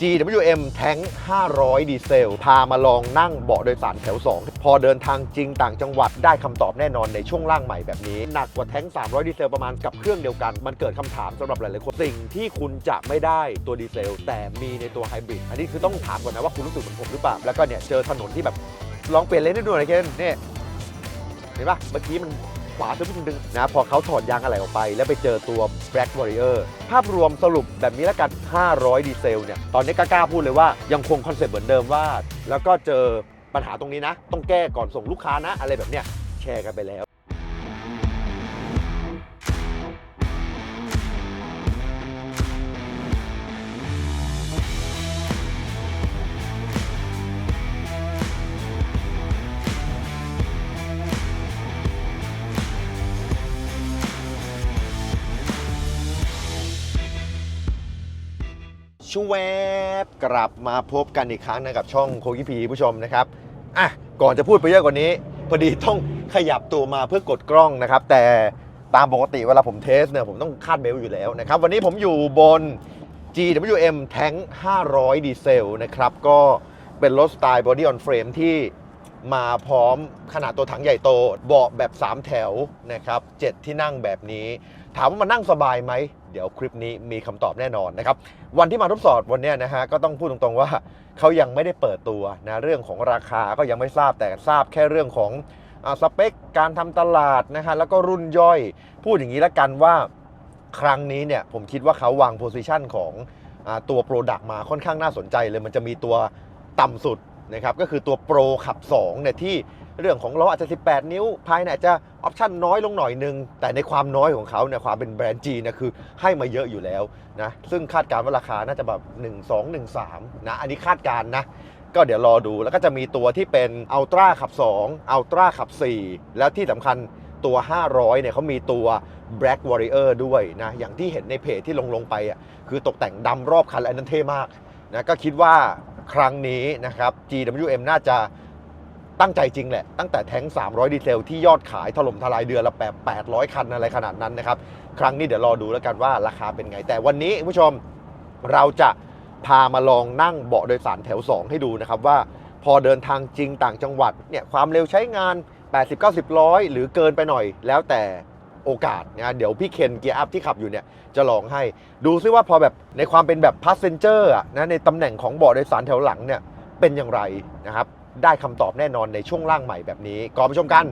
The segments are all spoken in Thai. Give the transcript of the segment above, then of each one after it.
GWM แท้ง500 ดีเซล พามาลองนั่งเบาะโดยสารแถว 2 พอเดินทางจริงต่างจังหวัดได้คำตอบแน่นอนในช่วงล่างใหม่แบบนี้ หนักกว่าแท้ง 300 ดีเซลประมาณกับเครื่องเดียวกัน มันเกิดคำถามสำหรับหลายๆคน สิ่งที่คุณจะไม่ได้ตัวดีเซล แต่มีในตัวไฮบริดอันนี้คือต้องถามก่อนนะว่าคุณรู้สึกเหมือนผมหรือเปล่าแล้วก็เนี่ยเจอถนนที่แบบลองเปลี่ยนเลนให้ดูหน่อยเคนเนี่ยเห็นปะเมื่อกี้มัน ขวาซึ่งดึงนะพอเขาถอดยางอะไรออกไป แล้วไปเจอตัว Black Warrior ภาพรวมสรุปแบบนี้แล้วกัน 500 ดีเซลเนี่ยตอนนี้กล้าพูดเลยว่ายังคงคอนเซ็ปต์เหมือนเดิมว่า แล้วก็เจอปัญหาตรงนี้นะ ต้องแก้ก่อนส่งลูกค้านะอะไรแบบเนี้ยแชร์กันไปแล้ว ชวบกลับมาพบกันอีกครั้งนะกับช่องโคกิพีผู้ชมนะครับอะก่อนจะพูดไปเยอะกว่านี้ พอดีต้องขยับตัวมาเพื่อกดกล้องนะครับ แต่ตามปกติเวลาผมเทสเนี่ยผมต้องคาดเบลต์อยู่แล้วนะครับ วันนี้ผมอยู่บน GWM แท้ง500 ดีเซลนะครับ ก็เป็นรถสไตล์ Body on Frame ที่มาพร้อมขนาดตัวถังใหญ่โต เบาะแบบ 3 แถวนะครับ 7 ที่นั่งแบบนี้ ถามว่ามันนั่งสบายไหม ดี๋ยวคลิปนี้มีคำตอบแน่นอนนะครับ วันที่มาทดสอบวันนี้นะฮะก็ต้องพูดตรงๆว่าเขายังไม่ได้เปิดตัวนะเรื่องของราคาก็ยังไม่ทราบแต่ทราบแค่เรื่องของอสเปคการทำตลาดนะฮะแล้วก็รุ่นย่อย พูดอย่างนี้ล้วกันว่าครั้งนี้เนี่ยผมคิดว่าเขาวางโพซิชันของอตัวโปรดักต์มาค่อนข้างน่าสนใจเลยมันจะมีตัวต่ำสุดนะครับก็คือตัวโปรขับ2เนี่ยที่ เรื่องของล้ออาจจะ 18 นิ้ว ภายในอาจจะออปชั่นน้อยลงหน่อยนึง แต่ในความน้อยของเขาเนี่ยความเป็นแบรนด์จีนเนี่ยคือให้มาเยอะอยู่แล้วนะซึ่งคาดการณ์ว่าราคาน่าจะแบบ 1 2 1 3 นะอันนี้คาดการณ์นะก็เดี๋ยวรอดูแล้วก็จะมีตัวที่เป็นอัลตร้าขับ 2 อัลตร้าขับ 4 แล้วที่สำคัญตัว 500 เนี่ยเขามีตัว Black Warrior ด้วยนะ อย่างที่เห็นในเพจที่ลงลงไปอะคือตกแต่งดำรอบคันและอันนั้นเท่มากนะก็คิดว่าครั้งนี้นะครับ GWM น่าจะ ตั้งใจจริงแหละ ตั้งแต่แท้ง 300 ดีเซล ที่ยอดขายถล่มทลายเดือนละแบบ800 คันอะไรขนาดนั้นนะครับ ครั้งนี้เดี๋ยวรอดูแล้วกันว่าราคาเป็นไง แต่วันนี้ผู้ชมเราจะพามาลองนั่งเบาะโดยสารแถว 2 ให้ดูนะครับว่าพอเดินทางจริงต่างจังหวัดเนี่ยความเร็วใช้งาน 80 90ร้อยหรือเกินไปหน่อยแล้วแต่โอกาสนะเดี๋ยวพี่เคนเกียร์อัพที่ขับอยู่เนี่ยจะลองให้ดูซิว่าพอแบบในความเป็นแบบพาสเซนเจอร์นะในตำแหน่งของเบาะโดยสารแถวหลังเนี่ยเป็นอย่างไรนะครับ ได้คำตอบแน่นอนในช่วงล่างใหม่แบบนี้ ก่อนไปชมกัน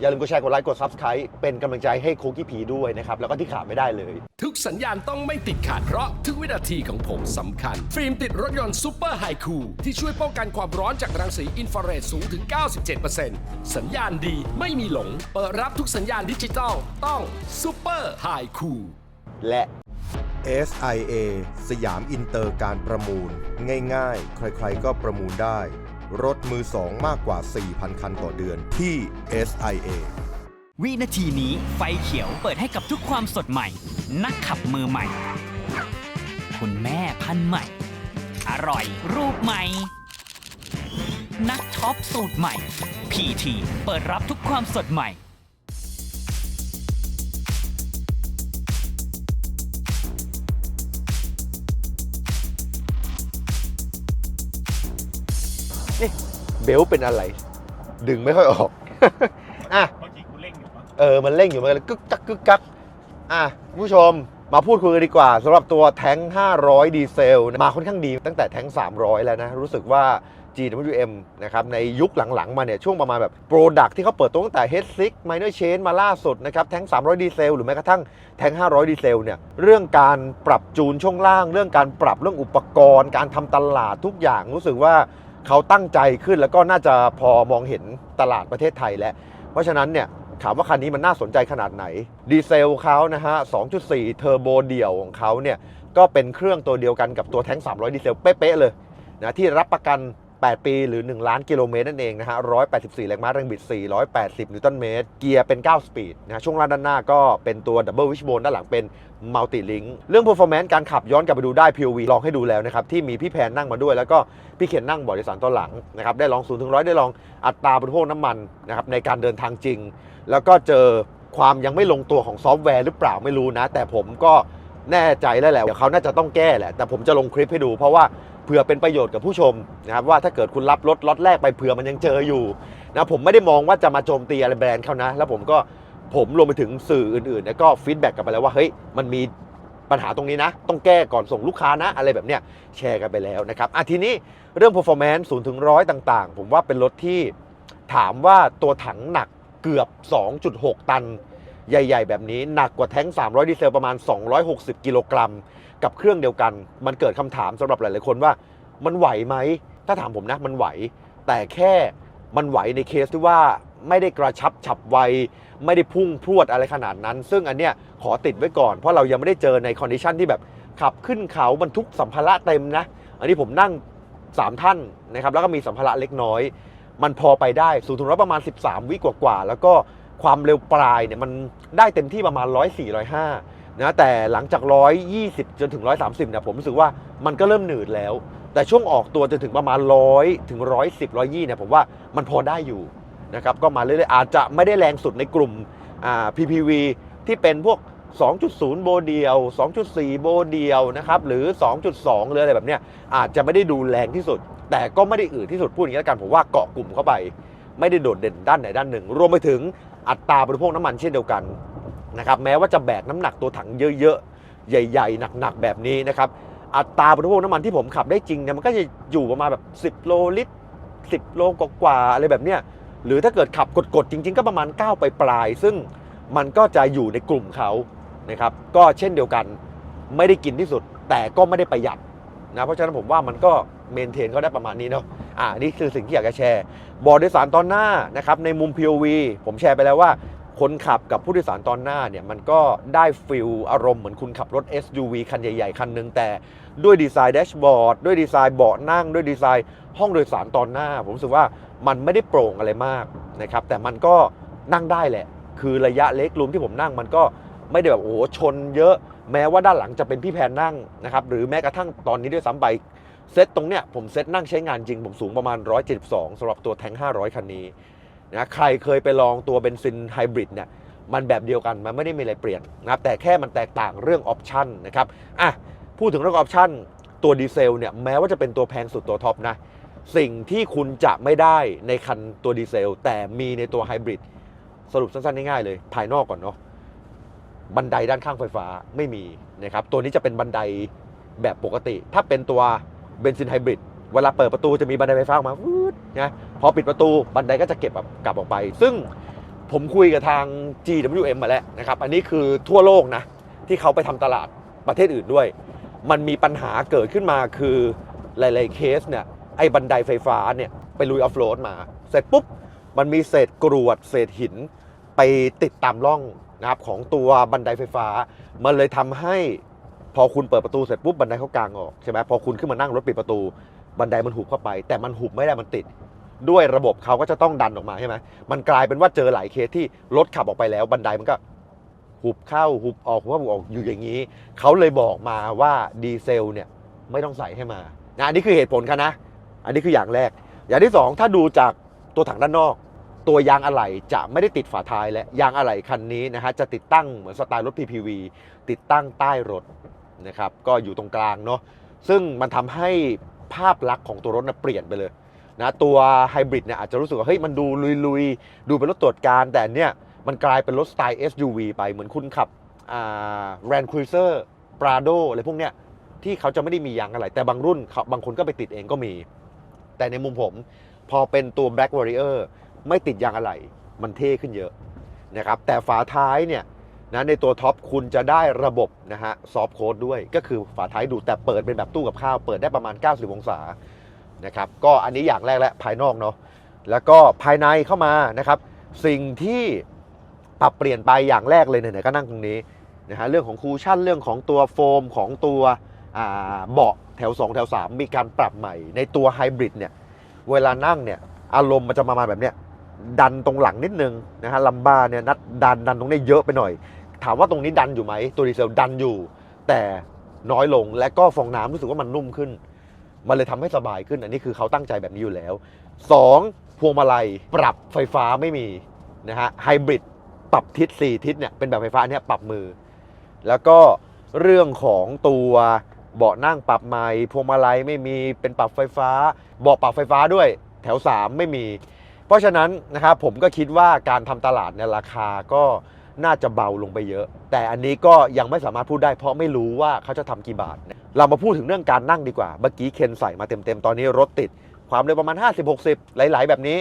อย่าลืมกดแชร์กดไลค์กด Subscribe เป็นกำลังใจให้โคกี้ผีด้วยนะครับ แล้วก็ที่ขาดไม่ได้เลย ทุกสัญญาณต้องไม่ติดขัดเพราะทุกวินาทีของผมสำคัญ ฟิล์มติดรถยนต์ซูเปอร์ไฮคูลที่ช่วยป้องกันความร้อนจากรังสีอินฟราเรดสูงถึง 97%สัญญาณดีไม่มีหลง เปิดรับทุกสัญญาณดิจิตอลต้องซูเปอร์ไฮคูลและ SIA สยามอินเตอร์การประมูล ง่ายๆ ใครๆก็ประมูลได้ รถมือสองมากกว่า 4,000 คันต่อเดือนที่ SIA วินาทีนี้ไฟเขียวเปิดให้กับทุกความสดใหม่ นักขับมือใหม่ คุณแม่พันใหม่ อร่อยรูปใหม่ นักช็อปสูตรใหม่ PT เปิดรับทุกความสดใหม่ บลต์เป็นอะไร ดึงไม่ค่อยออกอะบางทีกูเร่งอยู่มั้งเออมันเร่งอยู่มันก็เลยกึกกักกึกกักอะคุณผู้ชมมาพูดคุยกันดีกว่าสำหรับตัวแท้ง 500 ดีเซลนะมาค่อนข้างดีตั้งแต่แท้ง 300 แล้วนะ รู้สึกว่า GWM นะครับในยุคหลังๆ มาเนี่ย ช่วงประมาณแบบโปรดักที่เขาเปิดตัวตั้งแต่ H6 Minor Change มาล่าสุดนะครับ แท้ง 300 ดีเซล หรือแม้กระทั่งแท้ง 500 ดีเซลเนี่ยเรื่องการปรับจูนช่วงล่าง เรื่องการปรับเรื่องอุปกรณ์ การทำตลาดทุกอย่างรู้สึกว่า เขาตั้งใจขึ้นแล้วก็น่าจะพอมองเห็นตลาดประเทศไทยแล้ว เพราะฉะนั้นเนี่ยถามว่าคันนี้มันน่าสนใจขนาดไหน ดีเซลเขานะฮะ 2.4 เทอร์โบเดี่ยวของเขาเนี่ย ก็เป็นเครื่องตัวเดียวกันกับตัวแท้ง 300 ดีเซลเป๊ะๆเลยนะที่รับประกัน 8 ปีหรือ 1 ล้านกิโลเมตรนั่นเองนะฮะ 184 แรงม้าแรงบิด 480 นิวตันเมตร เกียร์เป็น 9 สปีดนะะช่วงล่างด้านหน้าก็เป็นตัวดับเบิลวิชโบนด้านหลังเป็นมัลติลิงเรื่อง performance การขับย้อนกลับไปดูได้ POV ลองให้ดูแล้วนะครับ ที่มีพี่แพนนั่งมาด้วย แล้วก็พี่เขียนนั่งเบาะดสารตอนหลังนะครับ ได้ลอง 0 ถึง 100 ได้ลองอัตราบริโภคน้ำมันนะครับในการเดินทางจริง แล้วก็เจอความยังไม่ลงตัวของซอฟต์แวร์หรือเปล่าไม่รู้นะ แต่ผมก็แน่ใจแล้วแหละเดี๋ยวเขาน่าจะต้องแก้แหละ แต่ผมจะลงคลิปให้ดูเพราะว่า เผื่อเป็นประโยชน์กับผู้ชมนะครับว่าถ้าเกิดคุณรับรถล็อตแรกไปเผื่อมันยังเจออยู่นะผมไม่ได้มองว่าจะมาโจมตีอะไรแบรนด์เขานะ แล้วผมก็ผมรวมไปถึงสื่ออื่นๆเนี่ยก็ฟีดแบ็กกลับไปแล้วว่าเฮ้ยมันมีปัญหาตรงนี้นะ ต้องแก้ก่อนส่งลูกค้านะ อะไรแบบเนี้ยแชร์กันไปแล้วนะครับอะทีนี้เรื่อง performance 0ถึงร้อยต่างๆ ผมว่าเป็นรถที่ถามว่าตัวถังหนักเกือบ 2.6 ตัน ใหญ่ ๆ แบบนี้หนักกว่าแท้ง 300 ดีเซลประมาณ 260 กิโลกรัม กับเครื่องเดียวกัน มันเกิดคำถามสำหรับหลาย ๆ คนว่ามันไหวไหม ถ้าถามผมนะมันไหว แต่แค่มันไหวในเคสที่ว่าไม่ได้กระชับฉับไว ไม่ได้พุ่งพรวดอะไรขนาดนั้น ซึ่งอันเนี้ยขอติดไว้ก่อน เพราะเรายังไม่ได้เจอในคอนดิชันที่แบบขับขึ้นเขาบรรทุกสัมภาระเต็มนะ อันนี้ผมนั่ง 3 ท่านนะครับแล้วก็มีสัมภาระเล็กน้อย มันพอไปได้สูงถึงร้อยประมาณ 13 วิกว่าๆแล้วก็ ความเร็วปลายเนี่ยมันได้เต็มที่ประมาณ 104 105นะแต่หลังจาก 120 จนถึง 130เนี่ยผมรู้สึกว่ามันก็เริ่มหนืดแล้ว แต่ช่วงออกตัวจนถึงประมาณ 100 ถึง 110 120เนี่ยผมว่ามันพอได้อยู่นะครับก็มาเรื่อยๆอาจจะไม่ได้แรงสุดในกลุ่มอ่า PPV ที่เป็นพวก 2.0 โบเดียว 2.4 โบเดียวนะครับหรือ 2.2 หรืออะไรแบบเนี้ยอาจจะไม่ได้ดูแรงที่สุด แต่ก็ไม่ได้อื่นที่สุดพูดอย่างนี้แล้วกันผมว่าเกาะกลุ่มเข้าไป ไม่ได้โดดเด่นด้านไหนด้านหนึ่ง รวมไปถึง อัตราบริโภคน้ำมันเช่นเดียวกันนะครับแม้ว่าจะแบกน้ำหนักตัวถังเยอะๆ ใหญ่ ๆ หนักๆ แบบนี้นะครับอัตราบริโภคน้ำมันที่ผมขับได้จริงเนี่ยมันก็จะอยู่ประมาณแบบ 10 โลลิตร 10 โลกว่าๆอะไรแบบเนี้ยหรือถ้าเกิดขับกดๆจริง ๆ ก็ประมาณ 9 ไปปลาย ซึ่งมันก็จะอยู่ในกลุ่มเขานะครับก็เช่นเดียวกันไม่ได้กินที่สุด แต่ก็ไม่ได้ประหยัดนะเพราะฉะนั้นผมว่ามันก็เมนเทนเขาได้ประมาณนี้เนาะ อ่านี่คือสิ่งที่อยากจะแชร์ บอร์ดโดยสารตอนหน้านะครับในมุม POV ผมแชร์ไปแล้วว่า คนขับกับผู้โดยสารตอนหน้าเนี่ยมันก็ได้ฟิลอารมณ์เหมือนคุณขับรถ SUV คันใหญ่ ๆ คันหนึ่งแต่ด้วยดีไซน์แดชบอร์ดด้วยดีไซน์เบาะนั่ง ด้วยดีไซน์ห้องโดยสารตอนหน้า ผมรู้สึกว่ามันไม่ได้โปร่งอะไรมากนะครับแต่มันก็นั่งได้แหละ คือระยะเล็กรูมที่ผมนั่งมันก็ไม่ได้แบบโอ้โหชนเยอะแม้ว่าด้านหลังจะเป็นพี่แพนนั่งนะครับหรือแม้กระทั่งตอนนี้ด้วยซ้ำไป เซตตรงเนี้ยผมเซตนั่งใช้งานจริง ผมสูงประมาณ 172สำหรับตัวแทง500 คันนี้นะใครเคยไปลองตัวเบนซินไฮบริดเนี่ยมันแบบเดียวกันมันไม่ได้มีอะไรเปลี่ยนนะครับแต่แค่มันแตกต่างเรื่องออปชันนะครับอะพูดถึงเรื่องออปชันตัวดีเซลเนี่ยแม้ว่าจะเป็นตัวแพงสุดตัวท็อปนะสิ่งที่คุณจะไม่ได้ในคันตัวดีเซล แต่มีในตัวไฮบริดสรุปสั้นๆง่ายๆเลย ภายนอกก่อนเนาะบันไดด้านข้างไฟฟ้าไม่มีนะครับตัวนี้จะเป็นบันไดแบบปกติ ถ้าเป็นตัว เบนซินไฮบริดเวลาเปิดประตูจะมีบันไดไฟฟ้าออกมาวืดนะพอปิดประตูบันไดก็จะเก็บแบบกลับออกไป ซึ่งผมคุยกับทาง GWM มาแล้วนะครับ อันนี้คือทั่วโลกนะ ที่เขาไปทำตลาดประเทศอื่นด้วย มันมีปัญหาเกิดขึ้นมาคือหลาย ๆ เคสเนี่ยไอ้บันไดไฟฟ้าเนี่ยไปลุยออฟโรดมา เสร็จปุ๊บ มันมีเศษกรวด เศษหินไปติดตามร่องนะครับของตัวบันไดไฟฟ้า มันเลยทำให้ พอคุณเปิดประตูเสร็จปุ๊บบันไดเขากางออกใช่ไหมพอคุณขึ้นมานั่งรถปิดประตู บันไดมันหุบเข้าไป แต่มันหุบไม่ได้มันติด ด้วยระบบเขาก็จะต้องดันออกมาใช่ไหมมันกลายเป็นว่าเจอหลายเคสที่รถขับออกไปแล้ว บันไดมันก็หุบเข้าหุบออกหุบเข้าหุบออกอยู่อย่างนี้เขาเลยบอกมาว่าดีเซลเนี่ยไม่ต้องใส่ให้มานะอันนี้คือเหตุผลครับนะ อันนี้คืออย่างแรก อย่างที่สองถ้าดูจากตัวถังด้านนอก ตัวยางอะไหล่จะไม่ได้ติดฝาท้ายและยางอะไหล่คันนี้นะฮะจะติดตั้งเหมือนสไตล์รถ PPV ติดตั้งใต้รถ นะครับก็อยู่ตรงกลางเนาะซึ่งมันทำให้ภาพลักษณ์ของตัวรถนะเปลี่ยนไปเลยนะตัวไฮบริดเนี่ยอาจจะรู้สึกว่าเฮ้ยมันดูลุยๆ ดูเป็นรถตรวจการแต่เนี่ยมันกลายเป็นรถสไตล์ SUV ไปเหมือนคุณขับแรนครูเซอร์ปราโดอะไรพวกเนี้ยที่เขาจะไม่ได้มียางอะไร แต่บางรุ่นเขาบางคนก็ไปติดเองก็มี แต่ในมุมผมพอเป็นตัว Black Warrior ไม่ติดยางอะไร มันเท่ขึ้นเยอะนะครับแต่ฝาท้ายเนี่ย นะในตัวท็อปคุณจะได้ระบบนะฮะซอฟต์โค้ดด้วยก็คือฝาท้ายดูดแต่เปิดเป็นแบบตู้กับข้าว เปิดได้ประมาณ 90 องศานะครับก็อันนี้อย่างแรกและภายนอกเนาะแล้วก็ภายในเข้ามานะครับสิ่งที่ปรับเปลี่ยนไปอย่างแรกเลยเนี่ยก็นั่งตรงนี้นะฮะเรื่องของคูชั่นเรื่องของตัวโฟมของตัวเบาะแถว 2 แถว 3 มีการปรับใหม่ ในตัวไฮบริดเนี่ยเวลานั่งเนี่ยอารมณ์มันจะมามาแบบเนี้ยดันตรงหลังนิดนึงนะฮะลัมบ้าเนี่ยนัดดันดันตรงนี้เยอะไปหน่อย ถามว่าตรงนี้ดันอยู่ไหมตัวดีเซลดันอยู่ แต่น้อยลงและก็ฟองน้ำรู้สึกว่ามันนุ่มขึ้น มันเลยทำให้สบายขึ้น อันนี้คือเขาตั้งใจแบบนี้อยู่แล้ว 2. พวงมาลัยปรับไฟฟ้าไม่มีนะฮะไฮบริดปรับทิศ 4 ทิศเนี่ยเป็นแบบไฟฟ้าเนี้ยปรับมือ แล้วก็เรื่องของตัวเบาะนั่งปรับใหม่พวงมาลัยไม่มีเป็นปรับไฟฟ้าเบาะปรับไฟฟ้าด้วยแถว 3 ไม่มี เพราะฉะนั้นนะครับผมก็คิดว่าการทำตลาดเนี่ยราคาก็ น่าจะเบาลงไปเยอะ แต่อันนี้ก็ยังไม่สามารถพูดได้ เพราะไม่รู้ว่าเขาจะทำกี่บาท เรามาพูดถึงเรื่องการนั่งดีกว่า เมื่อกี้เคนใส่มาเต็มๆ ตอนนี้รถติด ความเร็วประมาณ 50-60 หลาย ๆ แบบนี้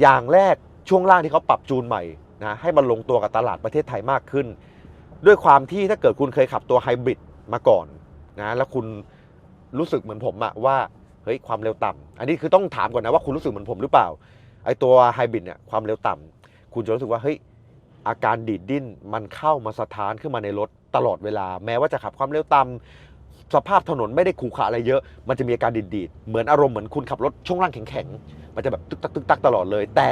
อย่างแรกช่วงล่างที่เขาปรับจูนใหม่นะให้มันลงตัวกับตลาดประเทศไทยมากขึ้น ด้วยความที่ถ้าเกิดคุณเคยขับตัวไฮบริดมาก่อนนะแล้วคุณรู้สึกเหมือนผมอะว่าเฮ้ยความเร็วต่ำอันนี้คือต้องถามก่อนนะว่าคุณรู้สึกเหมือนผมหรือเปล่าไอตัวไฮบริดเนี่ยความเร็วต่ำคุณจะรู้สึกว่าเฮ้ย อาการดีดดิ้นมันเข้ามาสะท้านขึ้นมาในรถตลอดเวลา แม้ว่าจะขับความเร็วต่ำสภาพถนนไม่ได้ขรุขระอะไรเยอะ มันจะมีอาการดีดดีดเหมือนอารมณ์เหมือนคุณขับรถช่วงล่างแข็งๆมันจะแบบตึกตักตึกตักตลอดเลย แต่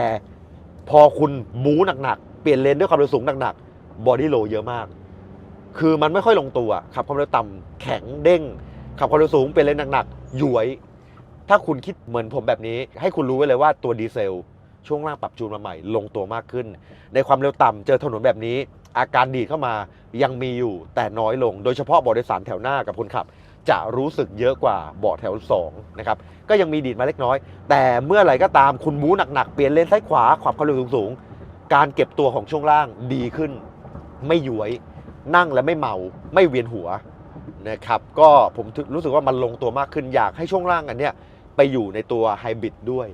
พอคุณบู๊หนักๆเปลี่ยนเลนด้วยความเร็วสูงหนักๆบอดี้โลเยอะมาก คือมันไม่ค่อยลงตัวขับความเร็วต่ำแข็งเด้ง ขับความเร็วสูงเปลี่ยนเลนหนักๆหย้วย ถ้าคุณคิดเหมือนผมแบบนี้ ให้คุณรู้ไว้เลยว่าตัวดีเซล ช่วงล่างปรับจูนมาใหม่ ลงตัวมากขึ้น ในความเร็วต่ำเจอถนนแบบนี้ อาการดีดเข้ามายังมีอยู่แต่น้อยลง โดยเฉพาะเบาะโดยสารแถวหน้ากับคนขับ จะรู้สึกเยอะกว่าเบาะแถว2นะครับก็ยังมีดีดมาเล็กน้อย แต่เมื่อไหร่ก็ตามคุณมูหนักๆเปลี่ยนเลนซ้ายขวาขับความเร็วสูงๆการเก็บตัวของช่วงล่างดีขึ้น ไม่ย้วยนั่งแล้วไม่เมาไม่เวียนหัวนะครับก็ผมรู้สึกว่ามันลงตัวมากขึ้นอยากให้ช่วงล่างอันเนี้ยไปอยู่ในตัวไฮบริดด้วย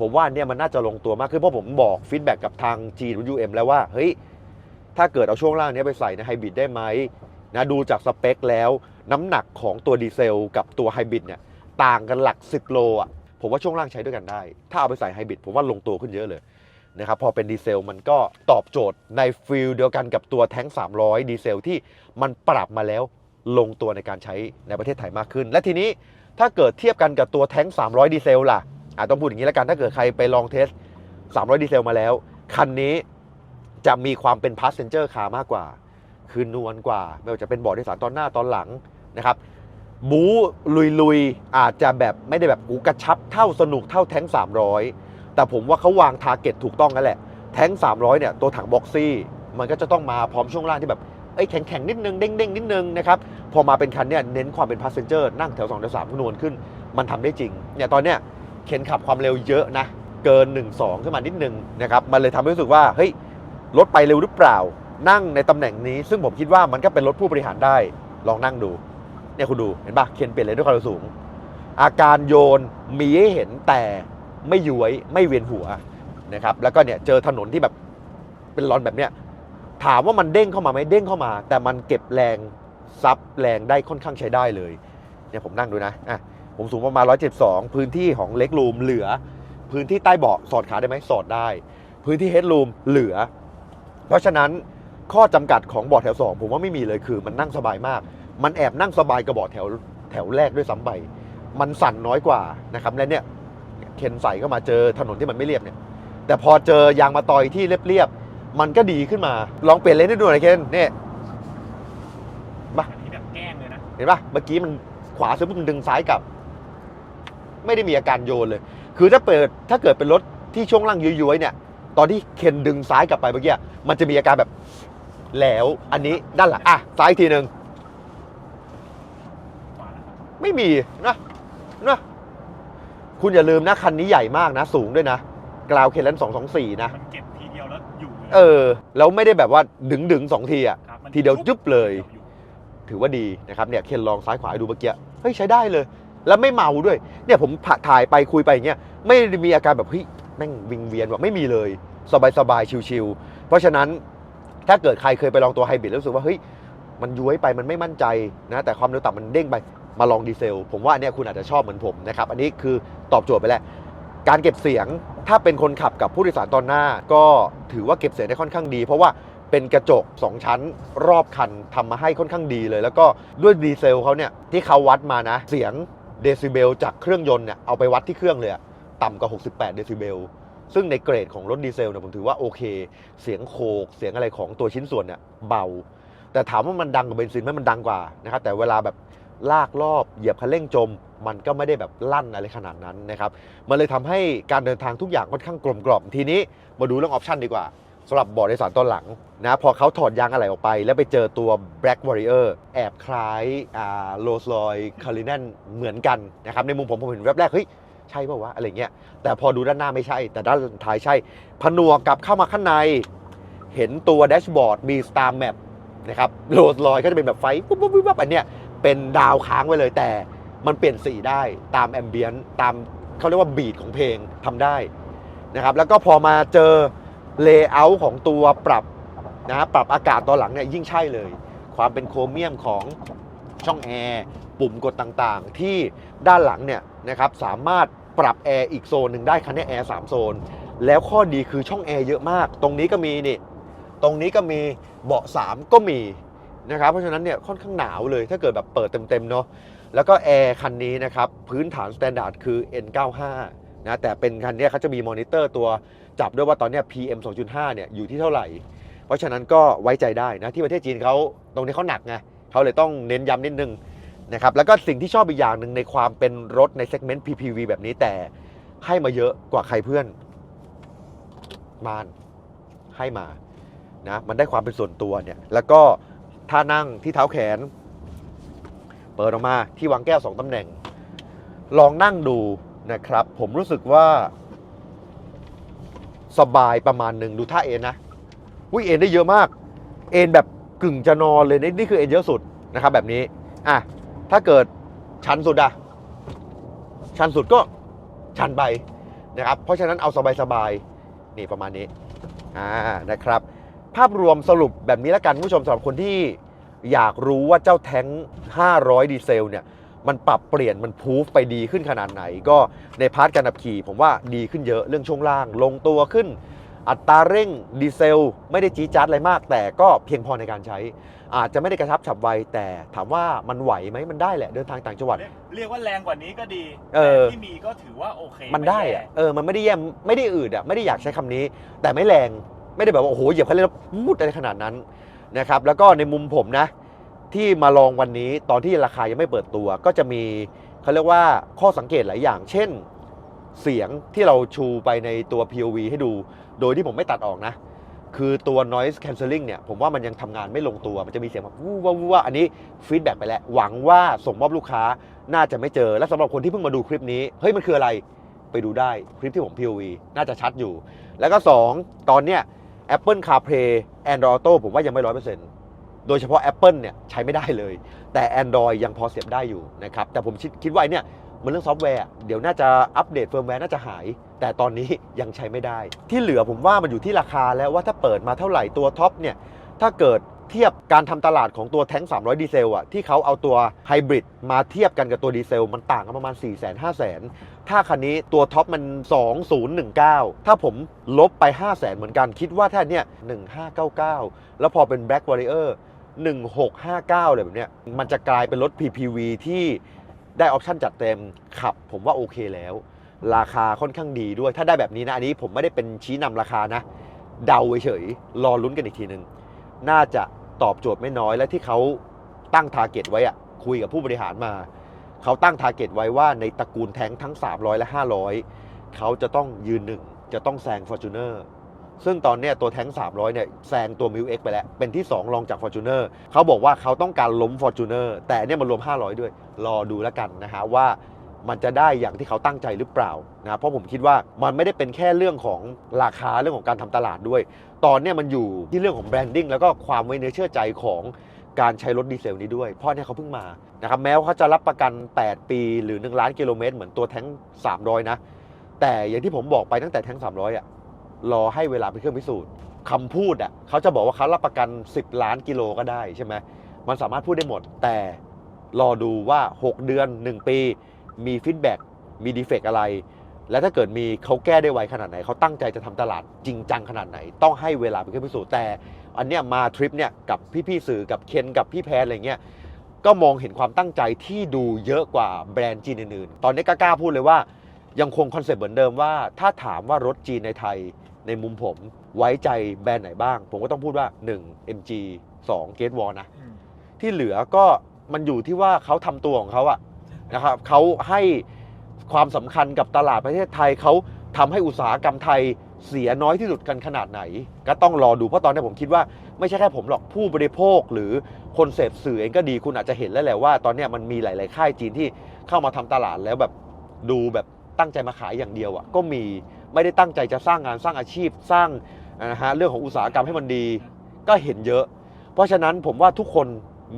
ผมว่าเนี่ยมันน่าจะลงตัวมากขึ้นเพราะผมบอกฟีดแบ็กกับทาง GWM แล้วว่าเฮ้ยถ้าเกิดเอาช่วงล่างนี้ไปใส่ในไฮบริดได้ไหมนะดูจากสเปคแล้วน้ำหนักของตัวดีเซลกับตัวไฮบริดเนี่ยต่างกันหลัก 10 โลอะผมว่าช่วงล่างใช้ด้วยกันได้ ถ้าเอาไปใส่ไฮบริดผมว่าลงตัวขึ้นเยอะเลยนะครับพอเป็นดีเซลมันก็ตอบโจทย์ในฟิลเดียวกันกับตัวแท้ง 300 ดีเซลที่มันปรับมาแล้วลงตัวในการใช้ในประเทศไทยมากขึ้น และทีนี้ถ้าเกิดเทียบกันกับตัวแท้ง 300 ดีเซลล่ะ อะต้องพูดอย่างนี้แล้วกันถ้าเกิดใครไปลองเทส 300 ดีเซลมาแล้ว คันนี้จะมีความเป็นพาสเซนเจอร์คามากกว่า คือนวลกว่า ไม่ว่าจะเป็นเบาะโดยสารตอนหน้าตอนหลังนะครับบู๊ลุยอาจจะแบบไม่ได้แบบกูกระชับเท่าสนุกเท่าแท้ง 300 แต่ผมว่าเขาวางทาร์เก็ตถูกต้องนั่นแหละ แท้ง 300 เนี่ย ตัวถังบ็อกซี่ มันก็จะต้องมาพร้อมช่วงล่างที่แบบเอ้ยแข็งนิดนึง เด้งๆนิดนึงนะครับ พอมาเป็นคันเนี่ยเน้นความเป็นพาสเซนเจอร์นั่งแถว2แถว3นวลขึ้น มันทำได้จริงเนี่ยตอนเนี้ย เข็นขับความเร็วเยอะนะ เกิน 1 2 ขึ้นมานิดนึงนะครับมันเลยทำให้รู้สึกว่าเฮ้ยรถไปเร็วหรือเปล่า นั่งในตำแหน่งนี้ ซึ่งผมคิดว่ามันก็เป็นรถผู้บริหารได้ลองนั่งดูเนี่ยคุณดูเห็นปะเคนเปลี่ยนเลยด้วยความเร็วสูง อาการโยนมีให้เห็นแต่ไม่ย้วยไม่เวียนหัวนะครับแล้วก็เนี่ยเจอถนนที่แบบเป็นรอนแบบเนี้ยถามว่ามันเด้งเข้ามาไหมเด้งเข้ามา แต่มันเก็บแรงซับแรงได้ค่อนข้างใช้ได้เลยเนี่ยผมนั่งดูนะอะ ผมสูงประมาณ 172 พื้นที่ของเล็กรูมเหลือ พื้นที่ใต้เบาะสอดขาได้ไหมสอดได้ พื้นที่เฮดรูมเหลือ เพราะฉะนั้นข้อจำกัดของเบาะแถว 2 ผมว่าไม่มีเลยคือมันนั่งสบายมาก มันแอบนั่งสบายกับเบาะแถวแถวแรกด้วยซ้ำไป มันสั่นน้อยกว่านะครับและเนี่ยเคนใส่เข้ามาเจอถนนที่มันไม่เรียบเนี่ย แต่พอเจอยางมาตอยที่เรียบๆมันก็ดีขึ้นมา ลองเปลี่ยนเลนให้ดูหน่อยเคนเนี่ยอันนี้แบบแกล้งเลยนะเห็นปะเมื่อกี้มันขวาซื้อปุ๊บมันดึงซ้ายกลับ ไม่ได้มีอาการโยนเลย คือถ้าเปิดถ้าเกิดเป็นรถที่ช่วงล่างย้วยๆเนี่ย ตอนที่เคนดึงซ้ายกลับไปเมื่อกี้มันจะมีอาการแบบแหล้วอันนี้ด้านหลังอะซ้ายอีกทีหนึ่งไม่มีนะนะคุณอย่าลืมนะคันนี้ใหญ่มากนะ สูงด้วยนะกราวเคนเลนสองสองสี่นะมันเก็บทีเดียวแล้วอยู่เลยเออแล้วไม่ได้แบบว่าดึงดึงๆสองทีอะครับมันทีเดียวจึ๊บเลยอยู่ถือว่าดีนะครับเนี่ยเคนลองซ้ายขวาให้ดูเมื่อกี้เฮ้ยใช้ได้เลย แล้วไม่เมาด้วย เนี่ยผมถ่ายไปคุยไปอย่างเงี้ยไม่ได้มีอาการแบบเฮ้ยแม่งวิงเวียนว่ะไม่มีเลย สบายสบายชิวๆเพราะฉะนั้นถ้าเกิดใครเคยไปลองตัวไฮบริดแล้วรู้สึกว่าเฮ้ยมันย้วยไปมันไม่มั่นใจนะแต่ความเร็วต่ำมันเด้งไปมาลองดีเซล ผมว่าเนี่ยคุณอาจจะชอบเหมือนผมนะครับอันนี้คือตอบโจทย์ไปแล้วการเก็บเสียงถ้าเป็นคนขับกับผู้โดยสารตอนหน้า ก็ถือว่าเก็บเสียงได้ค่อนข้างดี เพราะว่าเป็นกระจก 2 ชั้นรอบคันทำมาให้ค่อนข้างดีเลย แล้วก็ด้วยดีเซลเขาเนี่ยที่เขาวัดมานะ เสียง เดซิเบลจากเครื่องยนต์เนี่ยเอาไปวัดที่เครื่องเลยอะต่ำกว่า 68 เดซิเบล ซึ่งในเกรดของรถดีเซลเนี่ยผมถือว่าโอเค เสียงโคกเสียงอะไรของตัวชิ้นส่วนเนี่ยเบา แต่ถามว่ามันดังกว่าเบนซินไหมมันดังกว่านะครับแต่เวลาแบบลากรอบเหยียบคันเร่งจม มันก็ไม่ได้แบบลั่นอะไรขนาดนั้นนะครับมันเลยทำให้การเดินทางทุกอย่างค่อนข้างกลมกล่อมทีนี้มาดูเรื่องออปชันดีกว่า สำหรับเบาะโดยสารตอนหลังนะพอเขาถอดยางอะไรออกไป แล้วไปเจอตัว Black Warrior แอบคล้ายอ่าโรสลอยคาริ n นนเหมือนกันนะครับในมุมผมผมเห็นแวบแรกเฮ้ยใช่ป่าวะอะไรเงี้ยแต่พอดูด้านหน้าไม่ใช่ แต่ด้านท้ายใช่ ผนวกกับเข้ามาข้างใน เห็นตัวแดชบอร์ดมี Star Map นะครับโรสลอยก็จะเป็นแบบไฟปุ๊บปุ๊บปุ๊บปุ๊บอันเนี้ยเป็นดาวค้างไว้เลยแต่มันเปลี่ยนสีได้ตามแอมเบียนตามเขาเรียกว่าบีทของเพลงทำได้นะครับแล้วก็พอมาเจอ เลเยอร์ของตัวปรับนะปรับอากาศตอนหลังเนี่ยยิ่งใช่เลย ความเป็นโครเมียมของช่องแอร์ปุ่มกดต่างๆ ที่ด้านหลังเนี่ยนะครับสามารถปรับแอร์อีกโซนหนึ่งได้คันนี้แอร์สามโซน แล้วข้อดีคือช่องแอร์เยอะมาก ตรงนี้ก็มีนี่ตรงนี้ก็มีเบาะ 3 ก็มีนะครับเพราะฉะนั้นเนี่ยค่อนข้างหนาวเลยถ้าเกิดแบบเปิดเต็มๆเนาะแล้วก็แอร์คันนี้นะครับ พื้นฐานสแตนดาร์ดคือ N95 นะแต่เป็นคันเนี้ยเขาจะมีมอนิเตอร์ตัวจับด้วยว่าตอนเนี้ย PM 2.5เนี่ยอยู่ที่เท่าไหร่ เพราะฉะนั้นก็ไว้ใจได้นะที่ประเทศจีนเขาตรงนี้เขาหนักไงเขาเลยต้องเน้นย้ำนิดนึงนะครับแล้วก็สิ่งที่ชอบอีกอย่างหนึ่งในความเป็นรถในเซกเมนต์ PPV แบบนี้แต่ให้มาเยอะกว่าใครเพื่อนมานให้มานะมันได้ความเป็นส่วนตัวเนี่ยแล้วก็ท่านั่งที่เท้าแขน เปิดออกมาที่วางแก้วสองตำแหน่ง ลองนั่งดู นะครับ ผมรู้สึกว่า สบายประมาณหนึ่งดูท่าเอ็นนะวิเอ็นได้เยอะมาก เอ็นแบบกึ่งจะนอนเลยนี่นี่คือเอ็นเยอะสุดนะครับแบบนี้อะถ้าเกิดชันสุดอะชันสุดก็ชันไปนะครับ เพราะฉะนั้นเอาสบายๆนี่ประมาณนี้อ่านะครับ ภาพรวมสรุปแบบนี้แล้วกันผู้ชมสำหรับคนที่อยากรู้ว่าเจ้าแท้ง 500 ดีเซลเนี่ย มันปรับเปลี่ยนมันพูฟไปดีขึ้นขนาดไหน ก็ในพาร์ทการขับขี่ ผมว่าดีขึ้นเยอะเรื่องช่วงล่าง ลงตัวขึ้น อัตราเร่งดีเซล ไม่ได้จี๊ดจ๊าดอะไรมาก แต่ก็เพียงพอในการใช้ อาจจะไม่ได้กระชับฉับไว แต่ถามว่ามันไหวไหมมันได้แหละเดินทางต่างจังหวัด เรียกเรียกว่าแรงกว่านี้ก็ดีเออแต่ที่มีก็ถือว่าโอเคมันได้แย่อะเออมันไม่ได้แย่ไม่ได้อืดอะไม่ได้อยากใช้คำนี้ แต่ไม่แรงไม่ได้แบบว่าโอ้โหเหยียบคันเร่งแล้วมุดอะไรขนาดนั้นนะครับแล้วก็ในมุมผมนะ ที่มาลองวันนี้ตอนที่ราคายังไม่เปิดตัว ก็จะมีเขาเรียกว่าข้อสังเกตหลายอย่าง เช่นเสียงที่เราชูไปในตัว POV ให้ดู โดยที่ผมไม่ตัดออกนะ คือตัว noise cancelling เนี่ย ผมว่ามันยังทำงานไม่ลงตัว มันจะมีเสียงแบบวู้ว่าวู้ว่าอันนี้ฟีดแบ็กไปแล้ว หวังว่าส่งมอบลูกค้าน่าจะไม่เจอ และสำหรับคนที่เพิ่งมาดูคลิปนี้ เฮ้ย มันคืออะไร ไปดูได้คลิปที่ผม POV น่าจะชัดอยู่ แล้วก็ 2 ตอนเนี้ย Apple CarPlay Android Auto ผมว่ายังไม่ร้อยเปอร์เซ็นต์ โดยเฉพาะ Apple เนี่ยใช้ไม่ได้เลย แต่ Android ยังพอเสียบได้อยู่นะครับ แต่ผมคิดคิดว่าเนี่ยมันเรื่องซอฟต์แวร์เดี๋ยวน่าจะอัปเดตเฟิร์มแวร์น่าจะหาย แต่ตอนนี้ยังใช้ไม่ได้ ที่เหลือผมว่ามันอยู่ที่ราคาแล้วว่าถ้าเปิดมาเท่าไหร่ตัวท็อปเนี่ยถ้าเกิดเทียบการทำตลาดของตัวแท้ง 300 ดีเซลอะที่เขาเอาตัวไฮบริดมาเทียบกันกับตัวดีเซล มันต่างกันประมาณ 4 5 0 0 0 0ถ้าคันนี้ตัวท็อปมัน 2019 ถ้าผมลบไป 5 0 0 0 0 0 เหมือนกันคิดว่าถ้าเนี่ย 1599 แล้วพอเป็น Black Warrior 1659เลยแบบเนี้ยมันจะกลายเป็นรถ PPV ที่ได้ออปชั่นจัดเต็มขับ ผมว่าโอเคแล้ว ราคาค่อนข้างดีด้วย ถ้าได้แบบนี้นะ อันนี้ผมไม่ได้เป็นชี้นำราคานะ เดาเฉยๆรอลุ้นกันอีกทีหนึ่งน่าจะตอบโจทย์ไม่น้อยและที่เขาตั้งทาร์เก็ตไว้อะคุยกับผู้บริหารมา เขาตั้งทาร์เก็ตไว้ว่าในตระกูลแท้งทั้ง 300 และ 500 เขาจะต้องยืนหนึ่งจะต้องแซง Fortuner ซึ่งตอนนี้ตัวแท้ง 300 เนี่ยแซงตัว m ิ x ไปแล้ว เป็นที่ 2 รองจาก Fortuner เขาบอกว่าเขาต้องการล้ม Fortuner แต่เนี่ยมันรวม 500 ด้วย รอดูแล้วกันนะฮะว่ามันจะได้อย่างที่เขาตั้งใจหรือเปล่านะเพราะผมคิดว่ามันไม่ได้เป็นแค่เรื่องของราคาเรื่องของการทำตลาดด้วย ตอนนี้มันอยู่ที่เรื่องของแบรนดิ้งแล้วก็ความไว้เนื้อเชื่อใจของการใช้รถดีเซลนี้ด้วย เพราะเนี่ยเขาเพิ่งมานะครับแม้ว่าเขาจะรับประกัน 8 ปีหรือ 1 ล้านกิโลเมตร เหมือนตัวแท้ง 300 นะ แต่อย่างที่ผมบอกไปตั้งแต่แท้ง 300อะ รอให้เวลาเป็นเครื่องพิสูจน์คำพูดอะเขาจะบอกว่าเขารับประกัน 10 ล้านกิโลก็ได้ใช่ไหมมันสามารถพูดได้หมด แต่รอดูว่า 6 เดือน 1 ปี มีฟีดแบ็กมีดีเฟกอะไร และถ้าเกิดมีเขาแก้ได้ไวขนาดไหน เขาตั้งใจจะทำตลาดจริงจังขนาดไหน ต้องให้เวลาเป็นเครื่องพิสูจน์แต่ อันเนี้ยมาทริปเนี่ยกับพี่ๆสื่อกับเคนกับพี่แพนอะไรเงี้ยก็มองเห็นความตั้งใจที่ดูเยอะกว่าแบรนด์จีนอื่นๆ ตอนนี้กล้าพูดเลยว่า ยังคงคอนเซ็ปต์เหมือนเดิมว่า ถ้าถามว่ารถจีนในไทย ในมุมผมไว้ใจแบรนด์ไหนบ้าง ผมก็ต้องพูดว่า 1 MG 2 Gate Wall นะอืมที่เหลือก็มันอยู่ที่ว่าเขาทำตัวของเขาอะนะครับเขาให้ความสำคัญกับตลาดประเทศไทยเขาทำให้อุตสาหกรรมไทยเสียน้อยที่สุดกันขนาดไหน ก็ต้องรอดูเพราะตอนนี้ผมคิดว่าไม่ใช่แค่ผมหรอกผู้บริโภคหรือคนเสพสื่อเองก็ดีคุณอาจจะเห็นแล้วแหละว่า ตอนเนี้ยมันมีหลาย ๆ ค่ายจีนที่เข้ามาทำตลาดแล้วแบบดูแบบตั้งใจมาขายอย่างเดียวอะ่ะก็มี ไม่ได้ตั้งใจจะสร้างงานสร้างอาชีพสร้างนะฮะเรื่องของอุตสาหกรรมให้มันดี ก็เห็นเยอะ เพราะฉะนั้นผมว่าทุกคน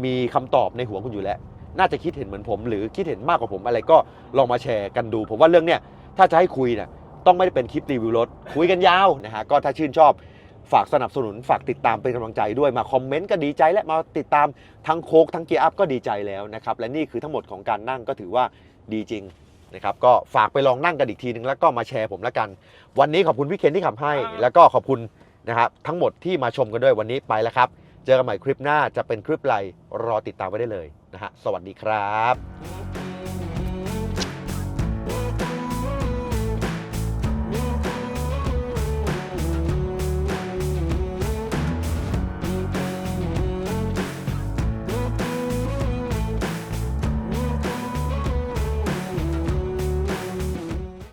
มีคำตอบในหัวคุณอยู่แล้ว น่าจะคิดเห็นเหมือนผม หรือคิดเห็นมากกว่าผมอะไรก็ลองมาแชร์กันดู ผมว่าเรื่องเนี้ยถ้าจะให้คุยเนี่ยต้องไม่ได้เป็นคลิปรีวิวรถคุยกันยาวนะฮะก็ถ้าชื่นชอบฝากสนับสนุนฝากติดตามเป็นกำลังใจด้วยมาคอมเมนต์ก็ดีใจและมาติดตามทั้งโคกทั้งเกียร์อัพก็ดีใจแล้วนะครับและนี่คือทั้งหมดของการนั่งก็ถือว่าดีจริง นะครับก็ฝากไปลองนั่งกันอีกทีนึงแล้วก็มาแชร์ผมแล้วกัน วันนี้ขอบคุณพี่เคนที่ขับให้ แล้วก็ขอบคุณนะครับทั้งหมดที่มาชมกันด้วยวันนี้ไปแล้วครับ เจอกันใหม่คลิปหน้าจะเป็นคลิปอะไรรอติดตามไว้ได้เลยนะฮะสวัสดีครับ